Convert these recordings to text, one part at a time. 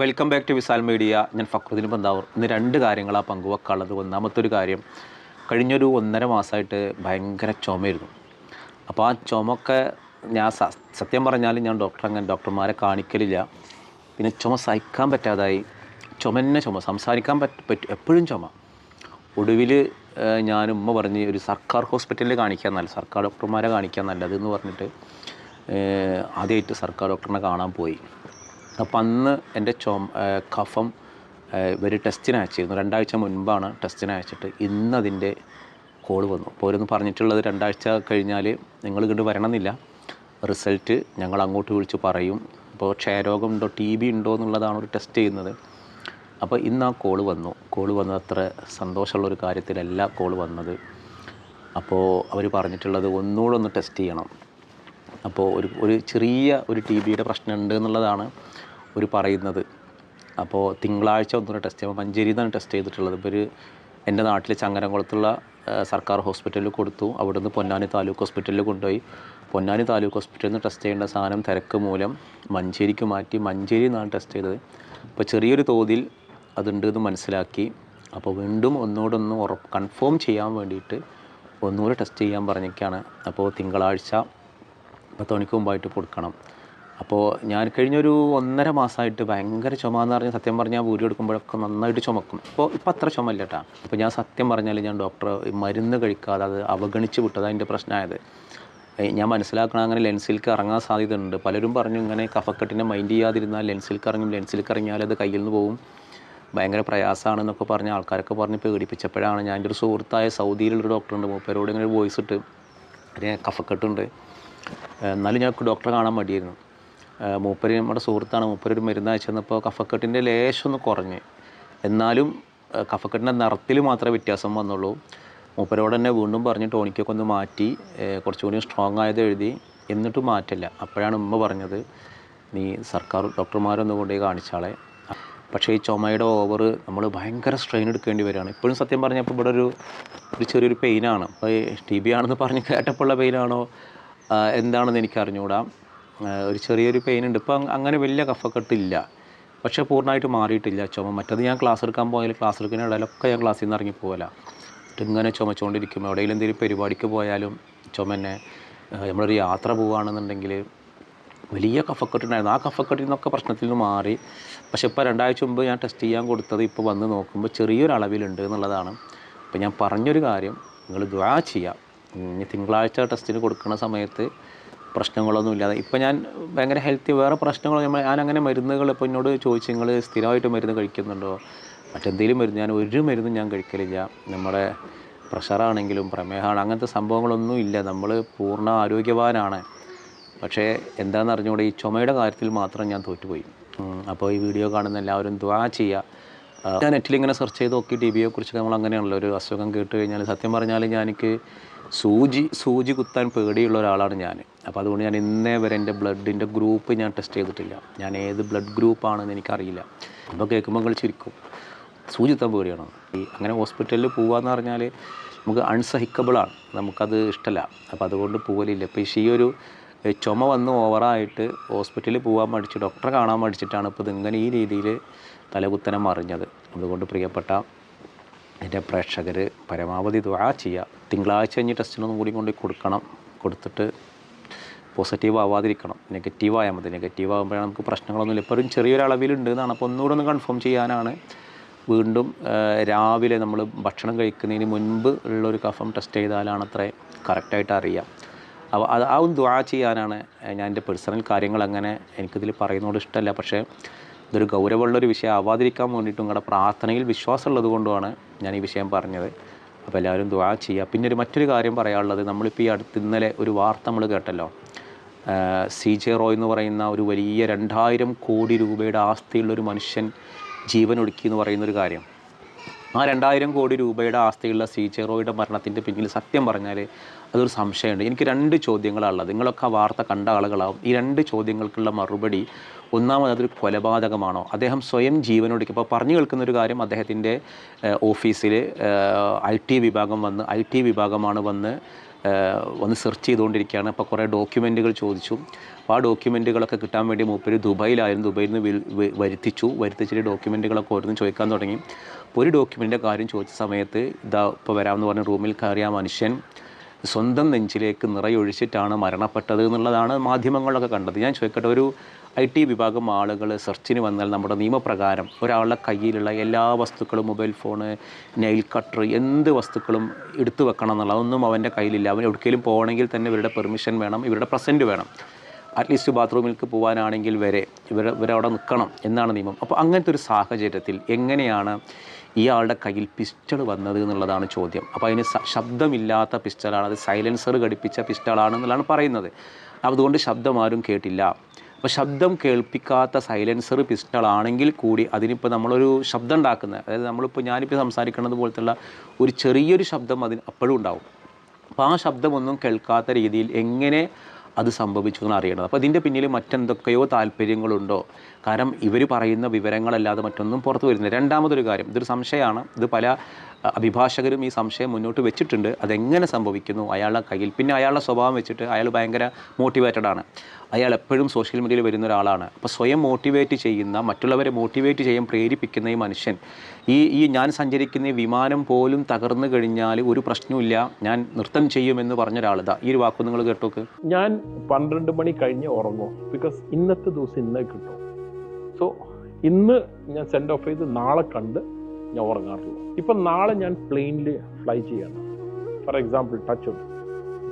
Welcome back to Visal media ഞാൻ ഫക്രുദ്ദീൻ പന്താവൂർ ഇന്ന് രണ്ട് കാര്യങ്ങളാണ് പങ്കുവെക്കാനുള്ളത്. ഒന്നാമത്തെ ഒരു കാര്യം കഴിഞ്ഞൊരു ഒന്നര മാസമായിട്ട് ഭയങ്കര ചുമയായിരുന്നു. അപ്പോൾ ആ ചുമക്കെ ഞാൻ സത്യം പറഞ്ഞാൽ ഞാൻ ഡോക്ടർ അങ്ങനെ ഡോക്ടർമാരെ കാണിക്കലില്ല. പിന്നെ ചുമ സഹിക്കാൻ പറ്റാതായി. ചുമന്നെ ചുമ. സംസാരിക്കാൻ പറ്റ പറ്റും എപ്പോഴും ചുമ. ഒടുവിൽ ഞാൻ ഉമ്മ പറഞ്ഞ് ഒരു സർക്കാർ ഹോസ്പിറ്റലിൽ കാണിക്കാൻ നല്ല സർക്കാർ ഡോക്ടർമാരെ കാണിക്കാൻ നല്ലതെന്ന് പറഞ്ഞിട്ട് ആദ്യമായിട്ട് സർക്കാർ ഡോക്ടറിനെ കാണാൻ പോയി. അപ്പം അന്ന് എന്റെ ചുമ കഫം ഇവർ ടെസ്റ്റിന് അയച്ചിരുന്നു. രണ്ടാഴ്ച മുൻപാണ് ടെസ്റ്റിന് അയച്ചിട്ട് ഇന്ന് അതിന്റെ കോൾ വന്നു അപ്പോൾ പറഞ്ഞിട്ടുള്ളത് രണ്ടാഴ്ച കഴിഞ്ഞാൽ നിങ്ങൾ ഇങ്ങോട്ട് വരണമെന്നില്ല. റിസൾട്ട് ഞങ്ങൾ അങ്ങോട്ട് വിളിച്ച് പറയും. അപ്പോൾ ക്ഷയരോഗം ഉണ്ടോ ടി ബി ഉണ്ടോ എന്നുള്ളതാണ് ഒരു ടെസ്റ്റ് ചെയ്യുന്നത്. അപ്പോൾ ഇന്ന് ആ കോൾ വന്നു. കോൾ വന്നത് അത്ര സന്തോഷമുള്ളൊരു കാര്യത്തിലല്ല കോൾ വന്നത്. അപ്പോൾ അവർ പറഞ്ഞിട്ടുള്ളത് ഒന്നുകൂടെ ഒന്ന് ടെസ്റ്റ് ചെയ്യണം. അപ്പോൾ ഒരു ഒരു ചെറിയ ഒരു ടി ബിയുടെ പ്രശ്നമുണ്ട് എന്നുള്ളതാണ് ഒരു പറയുന്നത്. അപ്പോൾ തിങ്കളാഴ്ച ഒന്നുകൂടെ ടെസ്റ്റ് ചെയ്യുമ്പോൾ മഞ്ചേരിയിൽ നിന്നാണ് ടെസ്റ്റ് ചെയ്തിട്ടുള്ളത്. ഇപ്പോൾ ഒരു എന്റെ നാട്ടിലെ ചങ്ങരംകുളത്തുള്ള സർക്കാർ ഹോസ്പിറ്റലിൽ കൊടുത്തു. അവിടുന്ന് പൊന്നാനി താലൂക്ക് ഹോസ്പിറ്റലിൽ കൊണ്ടുപോയി. പൊന്നാനി താലൂക്ക് ഹോസ്പിറ്റലിൽ നിന്ന് ടെസ്റ്റ് ചെയ്യേണ്ട സാധനം തിരക്ക് മൂലം മഞ്ചേരിക്ക് മാറ്റി മഞ്ചേരിയിൽ നിന്നാണ് ടെസ്റ്റ് ചെയ്തത്. അപ്പോൾ ചെറിയൊരു തോതിൽ അതുണ്ട് എന്ന് മനസ്സിലാക്കി. അപ്പോൾ വീണ്ടും ഒന്നുകൂടൊന്ന് ഉറപ്പ് കൺഫേം ചെയ്യാൻ വേണ്ടിയിട്ട് ഒന്നുകൂടെ ടെസ്റ്റ് ചെയ്യാൻ പറഞ്ഞിരിക്കുകയാണ് അപ്പോൾ തിങ്കളാഴ്ച പത്ത് മണിക്ക് മുമ്പായിട്ട് കൊടുക്കണം. അപ്പോൾ ഞാൻ കഴിഞ്ഞൊരു ഒന്നര മാസമായിട്ട് ഭയങ്കര ചുമ എന്ന് പറഞ്ഞാൽ സത്യം പറഞ്ഞാൽ ഊരി എടുക്കുമ്പോഴൊക്കെ നന്നായിട്ട് ചുമക്കും. ഇപ്പോൾ ഇപ്പം അത്ര ചുമ ഇല്ല അപ്പോൾ ഞാൻ സത്യം പറഞ്ഞാൽ ഞാൻ ഡോക്ടർ മരുന്ന് കഴിക്കാതെ അത് അവഗണിച്ച് വിട്ടത് അതിന്റെ പ്രശ്നമായത് ഞാൻ മനസ്സിലാക്കണം അങ്ങനെ ലെൻസിൽക്ക് ഇറങ്ങാൻ സാധ്യതയുണ്ട്. പലരും പറഞ്ഞു ഇങ്ങനെ കഫക്കെട്ടിനെ മൈൻഡ് ചെയ്യാതിരുന്നാൽ ലെൻസിൽക്ക് ഇറങ്ങും ലെൻസിൽക്ക് ഇറങ്ങിയാൽ അത് കയ്യിൽ നിന്ന് പോകും ഭയങ്കര പ്രയാസമാണെന്നൊക്കെ പറഞ്ഞ് ആൾക്കാരൊക്കെ പറഞ്ഞ് പേടിപ്പിച്ചപ്പോഴാണ് ഞാൻ എന്റെ ഒരു സുഹൃത്തായ സൗദിയിലുള്ള ഡോക്ടറുണ്ട്. മൂപ്പരോട് ഇങ്ങനെ വോയിസ് ഇട്ട് കഫക്കെട്ടുണ്ട്. എന്നാലും ഞങ്ങൾക്ക് ഡോക്ടറെ കാണാൻ മടിയായിരുന്നു. മൂപ്പര് നമ്മുടെ സുഹൃത്താണ്. മൂപ്പര് ഒരു മരുന്ന് അയച്ചപ്പോൾ കഫക്കെട്ടിന്റെ ലേശം ഒന്ന് കുറഞ്ഞ്. എന്നാലും കഫക്കെട്ടിന്റെ നിറത്തിൽ മാത്രമേ വ്യത്യാസം വന്നുള്ളൂ. മൂപ്പരോട് തന്നെ വീണ്ടും പറഞ്ഞ് ടോണിക്കൊക്കെ ഒന്ന് മാറ്റി കുറച്ചുകൂടി സ്ട്രോങ് ആയത് എഴുതി. എന്നിട്ടും മാറ്റില്ല. അപ്പോഴാണ് ഉമ്മ പറഞ്ഞത് നീ സർക്കാർ ഡോക്ടർമാരൊന്നും കൊണ്ടുപോയി കാണിച്ചാളെ. പക്ഷേ ഈ ചുമയുടെ ഓവർ നമ്മൾ ഭയങ്കര സ്ട്രെയിൻ എടുക്കേണ്ടി വരികയാണ്. ഇപ്പോഴും സത്യം പറഞ്ഞപ്പോൾ ഇവിടെ ഒരു ഒരു ചെറിയൊരു പെയിനാണ് അപ്പോൾ ടി ബി ആണെന്ന് പറഞ്ഞ് കേട്ടപ്പോഴുള്ള പെയിനാണോ എന്താണെന്ന് എനിക്ക് അറിഞ്ഞുകൂടാ ഒരു ചെറിയൊരു പെയിൻ ഉണ്ട്. ഇപ്പോൾ അങ്ങനെ വലിയ കഫക്കെട്ടില്ല. പക്ഷേ പൂർണമായിട്ട് മാറിയിട്ടില്ല ചുമ. മറ്റത് ഞാൻ ക്ലാസ് എടുക്കാൻ പോയാൽ ക്ലാസ് എടുക്കുന്ന ഇടയിലൊക്കെ ഞാൻ ക്ലാസ്സിൽ നിന്ന് ഇറങ്ങി പോകല ഇങ്ങനെ ചുമച്ചുകൊണ്ടിരിക്കും എവിടെയെങ്കിലും എന്തെങ്കിലും പരിപാടിക്ക് പോയാലും ചുമ തന്നെ ആ, നമ്മളൊരു യാത്ര പോവുകയാണെന്നുണ്ടെങ്കിൽ വലിയ കഫക്കെട്ടുണ്ടായിരുന്നു ആ കഫക്കെട്ടിൽ നിന്നൊക്കെ പ്രശ്നത്തിൽ നിന്ന് മാറി. പക്ഷേ ഇപ്പോൾ രണ്ടാഴ്ച മുമ്പ് ഞാൻ ടെസ്റ്റ് ചെയ്യാൻ കൊടുത്തത് ഇപ്പോൾ വന്ന് നോക്കുമ്പോൾ ചെറിയൊരു അളവിലുണ്ട് എന്നുള്ളതാണ്. അപ്പോൾ ഞാൻ പറഞ്ഞൊരു കാര്യം നിങ്ങൾ ദ്വാ ചെയ്യാം. ഇനി തിങ്കളാഴ്ച ടെസ്റ്റിന് കൊടുക്കുന്ന സമയത്ത് പ്രശ്നങ്ങളൊന്നും ഇല്ലാതെ ഇപ്പം ഞാൻ ഭയങ്കര ഹെൽത്തി. വേറെ പ്രശ്നങ്ങൾ നമ്മൾ- ഞാൻ അങ്ങനെ മരുന്നുകൾ ഇപ്പോൾ എന്നോട് ചോദിച്ചു നിങ്ങൾ സ്ഥിരമായിട്ട് മരുന്ന് കഴിക്കുന്നുണ്ടോ? മറ്റെന്തെങ്കിലും മരുന്ന് ഞാൻ ഒരു മരുന്നും ഞാൻ കഴിക്കലില്ല. നമ്മുടെ പ്രഷറാണെങ്കിലും പ്രമേഹമാണ് അങ്ങനത്തെ സംഭവങ്ങളൊന്നും ഇല്ല. നമ്മൾ പൂർണ ആരോഗ്യവാനാണ്. പക്ഷേ എന്താണെന്ന് അറിഞ്ഞുകൂടെ? ഈ ചുമയുടെ കാര്യത്തിൽ മാത്രം ഞാൻ തോറ്റുപോയി. അപ്പോൾ ഈ വീഡിയോ കാണുന്ന എല്ലാവരും ദ്വാ ചെയ്യുക. ഞാൻ നെറ്റിൽ ഇങ്ങനെ സെർച്ച് ചെയ്ത് നോക്കി. ടി ബിയെക്കുറിച്ച് കുറിച്ച് നമ്മൾ അങ്ങനെയാണല്ലോ ഒരു അസുഖം കേട്ട് കഴിഞ്ഞാൽ സത്യം പറഞ്ഞാൽ ഞാൻ എനിക്ക് സൂചി സൂചി കുത്താൻ പേടിയുള്ള ഒരാളാണ് ഞാൻ. അപ്പോൾ അതുകൊണ്ട് ഞാൻ ഇന്നേ വരെ എന്റെ ബ്ലഡിന്റെ ഗ്രൂപ്പ് ഞാൻ ടെസ്റ്റ് ചെയ്തിട്ടില്ല. ഞാൻ ഏത് ബ്ലഡ് ഗ്രൂപ്പാണെന്ന് എനിക്കറിയില്ല. അപ്പോൾ കേൾക്കുമ്പോൾ നിങ്ങൾ ചിരിക്കും. സൂചി കുത്താൻ പേടിയാണ്? ഈ അങ്ങനെ ഹോസ്പിറ്റലിൽ പോകാന്ന് പറഞ്ഞാൽ നമുക്ക് അൺസഹിക്കബിളാണ് നമുക്കത് ഇഷ്ടമല്ല അപ്പോൾ അതുകൊണ്ട് പോകലില്ല ഇപ്പോൾ ഈ ഒരു ചുമ വന്ന് ഓവറായിട്ട് ഹോസ്പിറ്റലിൽ പോകാൻ മടിച്ച് ഡോക്ടറെ കാണാൻ മടിച്ചിട്ടാണ് ഇപ്പോൾ ഇതിങ്ങനെ ഈ രീതിയിൽ തലകുത്തനം മറിഞ്ഞത്. അതുകൊണ്ട് പ്രിയപ്പെട്ട എന്റെ പ്രേക്ഷകർ പരമാവധി ദുആ ചെയ്യുക. തിങ്കളാഴ്ച കഴിഞ്ഞ് ടെസ്റ്റിനൊന്നും കൂടി കൊണ്ട് കൊടുക്കണം. കൊടുത്തിട്ട് പോസിറ്റീവ് ആവാതിരിക്കണം. നെഗറ്റീവ് ആയാൽ മതി. നെഗറ്റീവ് ആകുമ്പോഴാണ് നമുക്ക് പ്രശ്നങ്ങളൊന്നുമില്ല. ഇപ്പോഴും ചെറിയൊരളവിലുണ്ട് എന്നാണ്. അപ്പോൾ ഒന്നുകൂടെ ഒന്ന് കൺഫേം ചെയ്യാനാണ്. വീണ്ടും രാവിലെ നമ്മൾ ഭക്ഷണം കഴിക്കുന്നതിന് മുൻപ് ഉള്ളൊരു കഫം ടെസ്റ്റ് ചെയ്താലാണ് അത്ര കറക്റ്റായിട്ട് അറിയാം. അപ്പോൾ അത് ആ ദ്വാ ചെയ്യാനാണ്. ഞാൻ എന്റെ പേഴ്സണൽ കാര്യങ്ങൾ അങ്ങനെ എനിക്കിതിൽ പറയുന്നതോട് ഇഷ്ടമല്ല. പക്ഷേ ഇതൊരു ഗൗരവമുള്ളൊരു വിഷയം ആവാതിരിക്കാൻ വേണ്ടിയിട്ടും നിങ്ങളുടെ പ്രാർത്ഥനയിൽ വിശ്വാസമുള്ളത് കൊണ്ടുമാണ് ഞാൻ ഈ വിഷയം പറഞ്ഞത്. അപ്പോൾ എല്ലാവരും ദ്വാ ചെയ്യുക. പിന്നെ ഒരു മറ്റൊരു കാര്യം പറയാനുള്ളത് നമ്മളിപ്പോൾ ഈ അടുത്ത് ഇന്നലെ ഒരു വാർത്ത നമ്മൾ കേട്ടല്ലോ. സി ജെ റോയ് എന്ന് പറയുന്ന ഒരു വലിയ രണ്ടായിരം കോടി രൂപയുടെ ആസ്തിയുള്ള ഒരു മനുഷ്യൻ ജീവൻ ഒടുക്കി എന്ന് പറയുന്നൊരു കാര്യം. ആ രണ്ടായിരം കോടി രൂപയുടെ ആസ്തിയുള്ള സി ചെറോയുടെ മരണത്തിന്റെ പിന്നിൽ സത്യം പറഞ്ഞാൽ അതൊരു സംശയമുണ്ട്. എനിക്ക് രണ്ട് ചോദ്യങ്ങളാണുള്ളത്. നിങ്ങളൊക്കെ ആ വാർത്ത കണ്ട ആളുകളാവും. ഈ രണ്ട് ചോദ്യങ്ങൾക്കുള്ള മറുപടി ഒന്നാമത് അതൊരു കൊലപാതകമാണോ? അദ്ദേഹം സ്വയം ജീവനൊടുക്കി. ഇപ്പോൾ പറഞ്ഞു കേൾക്കുന്ന ഒരു കാര്യം അദ്ദേഹത്തിന്റെ ഓഫീസിൽ ഐ ടി വിഭാഗം വന്ന് ഐ ടി വിഭാഗമാണ് വന്ന് ഒന്ന് സെർച്ച് ചെയ്തുകൊണ്ടിരിക്കുകയാണ്. അപ്പോൾ കുറേ ഡോക്യുമെന്റുകൾ ചോദിച്ചു. അപ്പോൾ ആ ഡോക്യുമെന്റുകളൊക്കെ കിട്ടാൻ വേണ്ടി മൂപ്പര് ദുബായിലായിരുന്നു. ദുബായിൽ നിന്ന് വരുത്തിച്ചു. വരുത്തിച്ചിട്ട് ഡോക്യുമെന്റുകളൊക്കെ ഓരോന്നും ചോദിക്കാൻ തുടങ്ങി. ഒരു ഡോക്യുമെന്റിന്റെ കാര്യം ചോദിച്ച സമയത്ത് ഇതാ ഇപ്പോൾ വരാമെന്ന് പറഞ്ഞ റൂമിൽ കയറിയ മനുഷ്യൻ സ്വന്തം നെഞ്ചിലേക്ക് നിറയൊഴിച്ചിട്ടാണ് മരണപ്പെട്ടത് എന്നുള്ളതാണ് മാധ്യമങ്ങളിലൊക്കെ കണ്ടത്. ഞാൻ ചോദിക്കട്ടെ ഒരു ഐ ടി വിഭാഗം ആളുകൾ സെർച്ചിന് വന്നാൽ നമ്മുടെ നിയമപ്രകാരം ഒരാളുടെ കയ്യിലുള്ള എല്ലാ വസ്തുക്കളും മൊബൈൽ ഫോണ് നെയിൽ കട്ടർ എന്ത് വസ്തുക്കളും എടുത്തു വെക്കണം എന്നുള്ള അതൊന്നും അവന്റെ കയ്യിലില്ല. അവൻ എവിടേക്കെങ്കിലും പോകണമെങ്കിൽ തന്നെ ഇവരുടെ പെർമിഷൻ വേണം ഇവരുടെ പ്രസന്റ് വേണം. അറ്റ്ലീസ്റ്റ് ബാത്റൂമിലേക്ക് പോകാനാണെങ്കിൽ വരെ ഇവർ ഇവരവിടെ നിൽക്കണം എന്നാണ് നിയമം. അപ്പോൾ അങ്ങനത്തെ ഒരു സാഹചര്യത്തിൽ എങ്ങനെയാണ് ഇയാളുടെ കയ്യിൽ പിസ്റ്റൾ വന്നത് എന്നുള്ളതാണ് ചോദ്യം. അപ്പോൾ അതിന് ശബ്ദമില്ലാത്ത പിസ്റ്റളാണ് അത് സൈലൻസർ ഘടിപ്പിച്ച പിസ്റ്റളാണ് എന്നുള്ളതാണ് പറയുന്നത്. അതുകൊണ്ട് ശബ്ദം ആരും കേട്ടില്ല. അപ്പോൾ ശബ്ദം കേൾപ്പിക്കാത്ത സൈലൻസർ പിസ്റ്റളാണെങ്കിൽ കൂടി അതിനിപ്പോൾ നമ്മളൊരു ശബ്ദം ഉണ്ടാക്കുന്നത് അതായത് നമ്മളിപ്പോൾ ഞാനിപ്പോൾ സംസാരിക്കുന്നത് പോലത്തുള്ള ഒരു ചെറിയൊരു ശബ്ദം അതിന് അപ്പോഴും ഉണ്ടാവും. അപ്പോൾ ആ ശബ്ദമൊന്നും കേൾക്കാത്ത രീതിയിൽ എങ്ങനെ അത് സംഭവിച്ചു എന്ന് അറിയണത് അപ്പോൾ ഇതിന്റെ പിന്നിൽ മറ്റെന്തൊക്കെയോ താല്പര്യങ്ങളുണ്ടോ? കാരണം ഇവർ പറയുന്ന വിവരങ്ങളല്ലാതെ മറ്റൊന്നും പുറത്തു വരുന്നില്ല. രണ്ടാമതൊരു കാര്യം ഇതൊരു സംശയമാണ്. ഇത് പല അഭിഭാഷകരും ഈ സംശയം മുന്നോട്ട് വെച്ചിട്ടുണ്ട്. അതെങ്ങനെ സംഭവിക്കുന്നു? അയാളുടെ കയ്യിൽ പിന്നെ അയാളുടെ സ്വഭാവം വെച്ചിട്ട് അയാൾ ഭയങ്കര മോട്ടിവേറ്റഡ് ആണ്. അയാൾ എപ്പോഴും സോഷ്യൽ മീഡിയയിൽ വരുന്ന ഒരാളാണ്. അപ്പോൾ സ്വയം മോട്ടിവേറ്റ് ചെയ്യുന്ന മറ്റുള്ളവരെ മോട്ടിവേറ്റ് ചെയ്യാൻ പ്രേരിപ്പിക്കുന്ന ഈ മനുഷ്യൻ ഈ ഈ ഞാൻ സഞ്ചരിക്കുന്ന വിമാനം പോലും തകർന്നു കഴിഞ്ഞാൽ ഒരു പ്രശ്നമില്ല ഞാൻ നൃത്തം ചെയ്യുമെന്ന് പറഞ്ഞ ഒരാളിതാ ഈ ഒരു വാക്ക് നിങ്ങൾ കേട്ടോക്ക്. ഞാൻ പന്ത്രണ്ട് മണി കഴിഞ്ഞ് ഉറങ്ങും. ബിക്കോസ് ഇന്നത്തെ ദിവസം ഇന്നേ കിട്ടും. സോ ഇന്ന് ഞാൻ സെൻഡ് ഓഫ് ചെയ്ത് നാളെ കണ്ട് ഞാൻ ഉറങ്ങാറുള്ളൂ ഇപ്പം നാളെ ഞാൻ പ്ലെയിനിൽ ഫ്ലൈ ചെയ്യണം. For example touch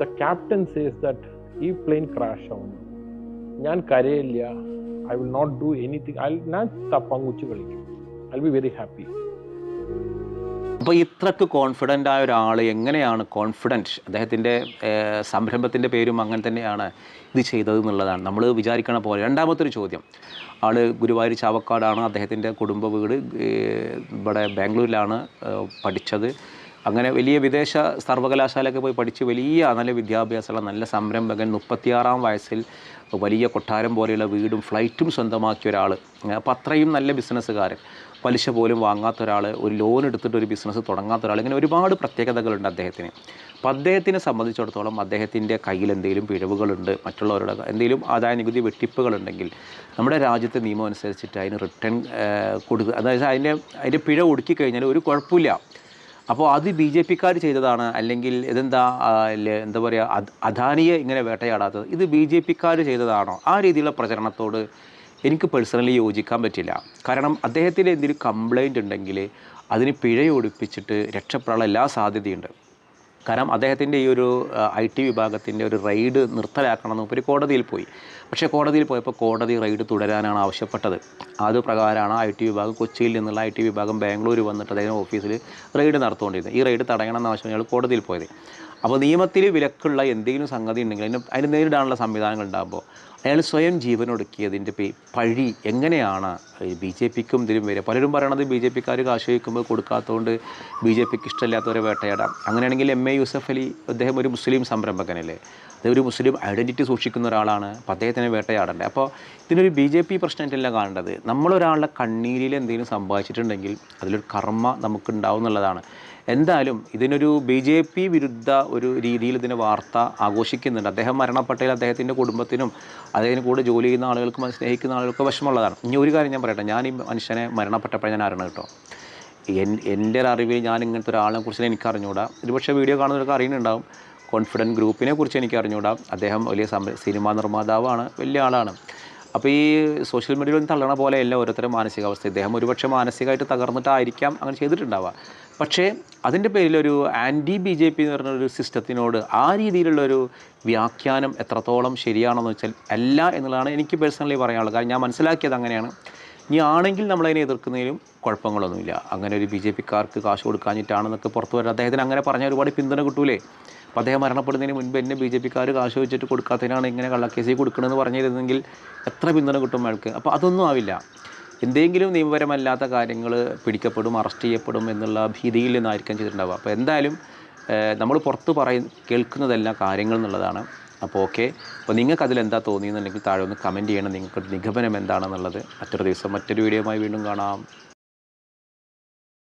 the captain says that ഈ പ്ലെയിൻ ക്രാഷ് ആവുന്നു. ഞാൻ കരയില്ല. I will not do anything I ഞാൻ തപ്പങ്ങുച്ച് കളിക്കും. ഐ ബി വെരി ഹാപ്പി അപ്പോൾ ഇത്രക്ക് കോൺഫിഡന്റ് ആയ ഒരാൾ എങ്ങനെയാണ് കോൺഫിഡന്റ് അദ്ദേഹത്തിന്റെ സംരംഭത്തിന്റെ പേരും അങ്ങനെ തന്നെയാണ് ഇത് ചെയ്തത് എന്നുള്ളതാണ്. നമ്മൾ വിചാരിക്കണ പോലെ. രണ്ടാമത്തൊരു ചോദ്യം. ആൾ ഗുരുവായൂർ ചാവക്കാടാണ്. അദ്ദേഹത്തിന്റെ കുടുംബ വീട് ഇവിടെ ബാംഗ്ലൂരിലാണ് പഠിച്ചത്. അങ്ങനെ വലിയ വിദേശ സർവകലാശാലയൊക്കെ പോയി പഠിച്ച് വലിയ നല്ല വിദ്യാഭ്യാസമുള്ള നല്ല സംരംഭകൻ മുപ്പത്തിയാറാം വയസ്സിൽ വലിയ കൊട്ടാരം പോലെയുള്ള വീടും ഫ്ലൈറ്റും സ്വന്തമാക്കിയ ഒരാൾ അപ്പോൾ അത്രയും നല്ല ബിസിനസ്സുകാരൻ പലിശ പോലും വാങ്ങാത്ത ഒരാൾ ഒരു ലോൺ എടുത്തിട്ട് ഒരു ബിസിനസ് തുടങ്ങാത്ത ഒരാൾ ഇങ്ങനെ ഒരുപാട് പ്രത്യേകതകളുണ്ട് അദ്ദേഹത്തിന്. അപ്പോൾ അദ്ദേഹത്തിനെ സംബന്ധിച്ചിടത്തോളം അദ്ദേഹത്തിന്റെ കയ്യിൽ എന്തെങ്കിലും പിഴവുകളുണ്ട് മറ്റുള്ളവരുടെ എന്തെങ്കിലും ആദായ നികുതി വെട്ടിപ്പുകളുണ്ടെങ്കിൽ നമ്മുടെ രാജ്യത്തെ നിയമം അനുസരിച്ചിട്ട് അതിന് റിട്ടേൺ കൊടുക്കുക അതായത് അതിന്റെ അതിന്റെ പിഴ ഒടുക്കി കഴിഞ്ഞാൽ ഒരു കുഴപ്പമില്ല. അപ്പോൾ അത് ബി ജെ പിക്കാർ ചെയ്തതാണ്. അല്ലെങ്കിൽ ഇതെന്താ എന്താ പറയുക അദ്- അദാനിയെ ഇങ്ങനെ വേട്ടയാടാത്തത്. ഇത് ബി ജെ പിക്കാർ ചെയ്തതാണോ? ആ രീതിയിലുള്ള പ്രചരണത്തോട് എനിക്ക് പേഴ്സണലി യോജിക്കാൻ പറ്റില്ല. കാരണം അദ്ദേഹത്തിന് എന്തെങ്കിലും കംപ്ലൈന്റ് ഉണ്ടെങ്കിൽ അതിന് പിഴയൊടുപ്പിച്ചിട്ട് രക്ഷപ്പെടാനുള്ള എല്ലാ സാധ്യതയുണ്ട്. കാരണം അദ്ദേഹത്തിന്റെ ഈ ഒരു ഐ ടി വിഭാഗത്തിന്റെ ഒരു റെയ്ഡ് നിർത്തലാക്കണമെന്ന് ഒരു കോടതിയിൽ പോയി. പക്ഷേ കോടതിയിൽ പോയപ്പോൾ കോടതി റെയ്ഡ് തുടരാനാണ് ആവശ്യപ്പെട്ടത്. അത് പ്രകാരമാണ് ഐ ടി വിഭാഗം കൊച്ചിയിൽ നിന്നുള്ള ഐ ടി വിഭാഗം ബാംഗ്ലൂർ വന്നിട്ട് അദ്ദേഹം ഓഫീസിൽ റെയ്ഡ് നടത്തുകൊണ്ടിരുന്നത്. ഈ റെയ്ഡ് തടയണമെന്ന് ആവശ്യം അയാൾ കോടതിയിൽ പോയത്. അപ്പോൾ നിയമത്തിൽ വിലക്കുള്ള എന്തെങ്കിലും സംഗതി ഉണ്ടെങ്കിൽ അതിന് അതിന് നേരിടാനുള്ള സംവിധാനങ്ങൾ ഉണ്ടാകുമ്പോൾ അയാൾ സ്വയം ജീവനൊടുക്കിയതിന്റെ പഴി എങ്ങനെയാണ് ബി ജെ പിക്കും ഇതിലും വരിക? പലരും പറയണത് ബി ജെ പിക്കാർ കാശ് വയ്ക്കുമ്പോൾ കൊടുക്കാത്തതുകൊണ്ട് ബി ജെ പിക്ക് ഇഷ്ടമില്ലാത്തവരെ വേട്ടയാടാം. അങ്ങനെയാണെങ്കിൽ എം എ യൂസഫ് അലി അദ്ദേഹം ഒരു മുസ്ലിം സംരംഭകനല്ലേ? ഒരു മുസ്ലിം ഐഡന്റിറ്റി സൂക്ഷിക്കുന്ന ഒരാളാണ്. അപ്പോൾ അദ്ദേഹത്തിനെ വേട്ടയാടേണ്ടത് അപ്പോൾ ഇതിനൊരു ബി ജെ പി പ്രശ്നമായിട്ടല്ല കാണേണ്ടത്. നമ്മളൊരാളുടെ കണ്ണീരിൽ എന്തെങ്കിലും സംഭവിച്ചിട്ടുണ്ടെങ്കിൽ അതിലൊരു കർമ്മ നമുക്ക് ഉണ്ടാവും എന്നുള്ളതാണ്. എന്തായാലും ഇതിനൊരു ബി ജെ പി വിരുദ്ധ ഒരു രീതിയിൽ ഇതിനെ വാർത്ത ആഘോഷിക്കുന്നുണ്ട്. അദ്ദേഹം മരണപ്പെട്ടതിൽ അദ്ദേഹത്തിന്റെ കുടുംബത്തിനും അദ്ദേഹത്തിന് കൂടെ ജോലി ചെയ്യുന്ന ആളുകൾക്കും സ്നേഹിക്കുന്ന ആളുകൾക്കും വിഷമമുള്ളതാണ്. ഇനി ഒരു കാര്യം ഞാൻ പറയട്ടെ. ഞാൻ ഈ മനുഷ്യനെ മരണപ്പെട്ടപ്പോൾ ഞാൻ അറിയണം കേട്ടോ? എൻ എന്റെ ഒരു അറിവിൽ ഞാൻ ഇങ്ങനത്തെ ഒരാളെ കുറിച്ച് എനിക്ക് അറിഞ്ഞുകൂടാ. ഒരുപക്ഷെ വീഡിയോ കാണുന്നവർക്ക് അറിയുന്നുണ്ടാവും. കോൺഫിഡന്റ് ഗ്രൂപ്പിനെ കുറിച്ച് എനിക്ക് അറിഞ്ഞുകൂടാ. അദ്ദേഹം വലിയ സിനിമാ നിർമ്മാതാവാണ് വലിയ ആളാണ്. അപ്പോൾ ഈ സോഷ്യൽ മീഡിയയിൽ തള്ളണ പോലെയല്ല ഓരോരുത്തരും മാനസികാവസ്ഥ. ഇദ്ദേഹം ഒരുപക്ഷെ മാനസികമായിട്ട് തകർന്നിട്ടായിരിക്കാം അങ്ങനെ ചെയ്തിട്ടുണ്ടാവുക. പക്ഷേ അതിന്റെ പേരിലൊരു ആന്റി ബി ജെ പി എന്ന് പറഞ്ഞ ഒരു സിസ്റ്റത്തിനോട് ആ രീതിയിലുള്ളൊരു വ്യാഖ്യാനം എത്രത്തോളം ശരിയാണെന്ന് വെച്ചാൽ അല്ല എന്നുള്ളതാണ് എനിക്ക് പേഴ്സണലി പറയാനുള്ളത്. കാരണം ഞാൻ മനസ്സിലാക്കിയത് അങ്ങനെയാണ്. ഇനി ആണെങ്കിൽ നമ്മളതിനെ എതിർക്കുന്നതിലും കുഴപ്പങ്ങളൊന്നുമില്ല. അങ്ങനെ ഒരു ബി ജെ പിക്കാർക്ക് കാശ് കൊടുക്കാഞ്ഞിട്ടാണെന്നൊക്കെ പുറത്തു വരുന്നത് അദ്ദേഹത്തിന് അങ്ങനെ പറഞ്ഞാൽ ഒരുപാട് പിന്തുണ കിട്ടൂലേ? അപ്പോൾ അദ്ദേഹം മരണപ്പെടുന്നതിന് മുൻപ് എന്നെ ബി ജെ പിക്കാർ കാശ് വെച്ചിട്ട് കൊടുക്കാത്തതിനാണ് ഇങ്ങനെ കള്ളക്കേസിൽ കൊടുക്കണമെന്ന് പറഞ്ഞിരുന്നെങ്കിൽ എത്ര പിന്തുണ കിട്ടും അയാൾക്ക്? അപ്പോൾ അതൊന്നും ആവില്ല. എന്തെങ്കിലും നിയമപരമല്ലാത്ത കാര്യങ്ങൾ പിടിക്കപ്പെടും അറസ്റ്റ് ചെയ്യപ്പെടും എന്നുള്ള ഭീതിയിൽ നിന്നായിരിക്കാം ചെയ്തിട്ടുണ്ടാവുക. അപ്പോൾ എന്തായാലും നമ്മൾ പുറത്ത് പറയ കേൾക്കുന്നതെല്ലാം കാര്യങ്ങൾ എന്നുള്ളതാണ്. അപ്പോൾ ഓക്കെ. അപ്പോൾ നിങ്ങൾക്ക് അതിൽ എന്താ തോന്നിയെന്നുണ്ടെങ്കിൽ താഴെ ഒന്ന് കമന്റ് ചെയ്യണം. നിങ്ങൾക്ക് നിഗമനം എന്താണെന്നുള്ളത്. മറ്റൊരു ദിവസം മറ്റൊരു വീഡിയോയുമായി വീണ്ടും കാണാം.